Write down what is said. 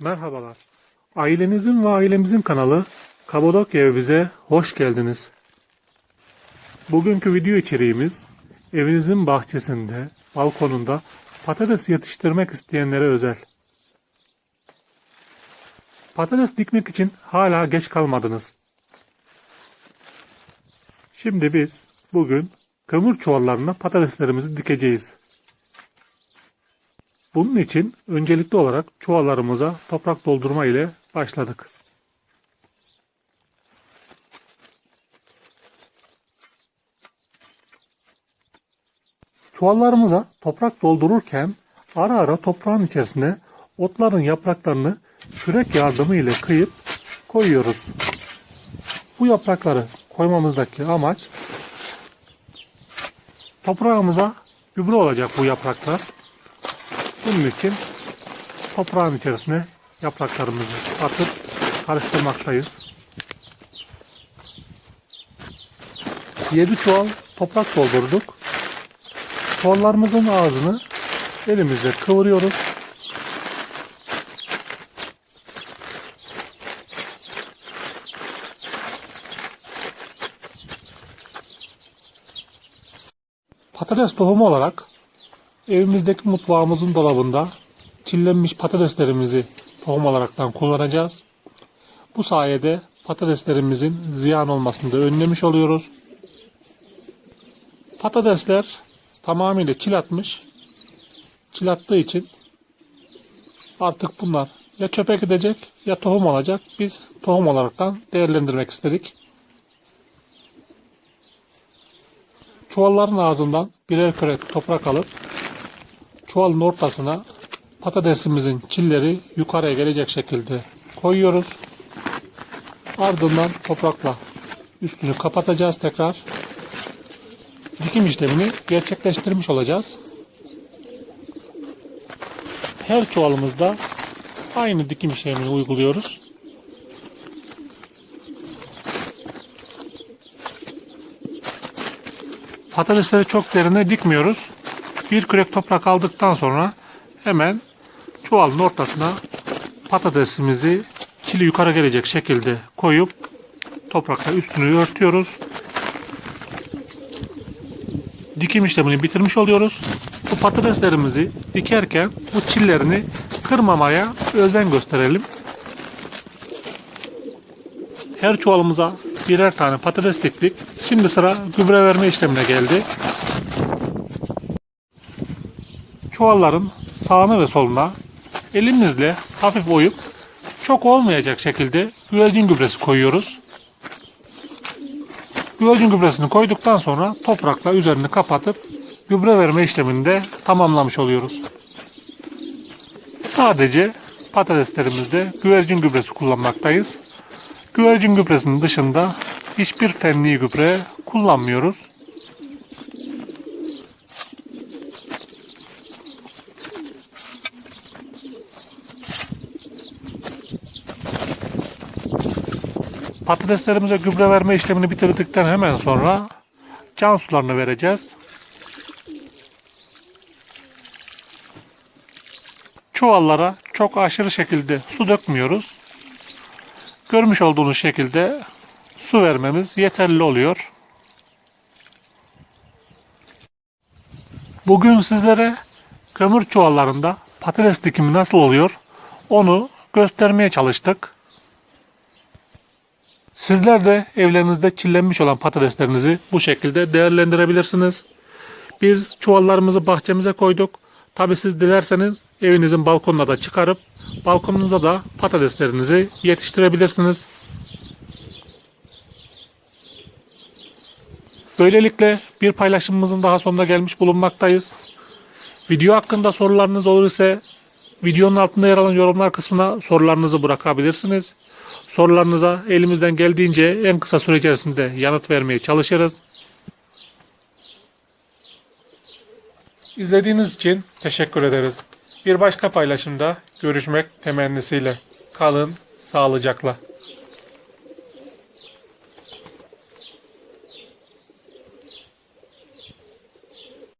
Merhabalar. Ailenizin ve ailemizin kanalı Kabadokya evimize hoş geldiniz. Bugünkü video içeriğimiz evinizin bahçesinde, balkonunda patates yetiştirmek isteyenlere özel. Patates dikmek için hala geç kalmadınız. Şimdi biz bugün kömür çuvallarına patateslerimizi dikeceğiz. Bunun için öncelikli olarak çuvallarımıza toprak doldurma ile başladık. Çuvallarımıza toprak doldururken ara ara toprağın içerisine otların yapraklarını kürek yardımı ile kıyıp koyuyoruz. Bu yaprakları koymamızdaki amaç toprağımıza gübre olacak bu yapraklar. Bunun için toprağın içerisine yapraklarımızı atıp karıştırmaktayız. 7 çuval toprak doldurduk. Çuvallarımızın ağzını elimizle kıvırıyoruz. Patates tohumu olarak evimizdeki mutfağımızın dolabında çillenmiş patateslerimizi tohum olaraktan kullanacağız. Bu sayede patateslerimizin ziyan olmasını da önlemiş oluyoruz. Patatesler tamamıyla çil atmış. Çil attığı için artık bunlar ya çöpe gidecek ya tohum olacak. Biz tohum olaraktan değerlendirmek istedik. Çuvalların ağzından birer kürek toprak alıp çuvalın ortasına patatesimizin çilleri yukarıya gelecek şekilde koyuyoruz. Ardından toprakla üstünü kapatacağız tekrar. Dikim işlemini gerçekleştirmiş olacağız. Her çuvalımızda aynı dikim işlemini uyguluyoruz. Patatesleri çok derine dikmiyoruz. Bir kürek toprak aldıktan sonra hemen çuvalın ortasına patatesimizi çili yukarı gelecek şekilde koyup toprakla üstünü örtüyoruz. Dikim işlemini bitirmiş oluyoruz. Bu patateslerimizi dikerken bu çillerini kırmamaya özen gösterelim. Her çuvalımıza birer tane patates diktik. Şimdi sıra gübre verme işlemine geldi. Çuvalların sağına ve soluna elimizle hafif oyup çok olmayacak şekilde güvercin gübresi koyuyoruz. Güvercin gübresini koyduktan sonra toprakla üzerini kapatıp gübre verme işlemini de tamamlamış oluyoruz. Sadece patateslerimizde güvercin gübresi kullanmaktayız. Güvercin gübresinin dışında hiçbir fenli gübre kullanmıyoruz. Patateslerimize gübre verme işlemini bitirdikten hemen sonra can sularını vereceğiz. Çuvallara çok aşırı şekilde su dökmüyoruz. Görmüş olduğunuz şekilde su vermemiz yeterli oluyor. Bugün sizlere kömür çuvallarında patates dikimi nasıl oluyor onu göstermeye çalıştık. Sizler de evlerinizde çillenmiş olan patateslerinizi bu şekilde değerlendirebilirsiniz. Biz çuvallarımızı bahçemize koyduk. Tabi siz dilerseniz evinizin balkonuna da çıkarıp balkonunuzda da patateslerinizi yetiştirebilirsiniz. Böylelikle bir paylaşımımızın daha sonuna gelmiş bulunmaktayız. Video hakkında sorularınız olur ise videonun altında yer alan yorumlar kısmına sorularınızı bırakabilirsiniz. Sorularınıza elimizden geldiğince en kısa süre içerisinde yanıt vermeye çalışırız. İzlediğiniz için teşekkür ederiz. Bir başka paylaşımda görüşmek temennisiyle. Kalın sağlıcakla.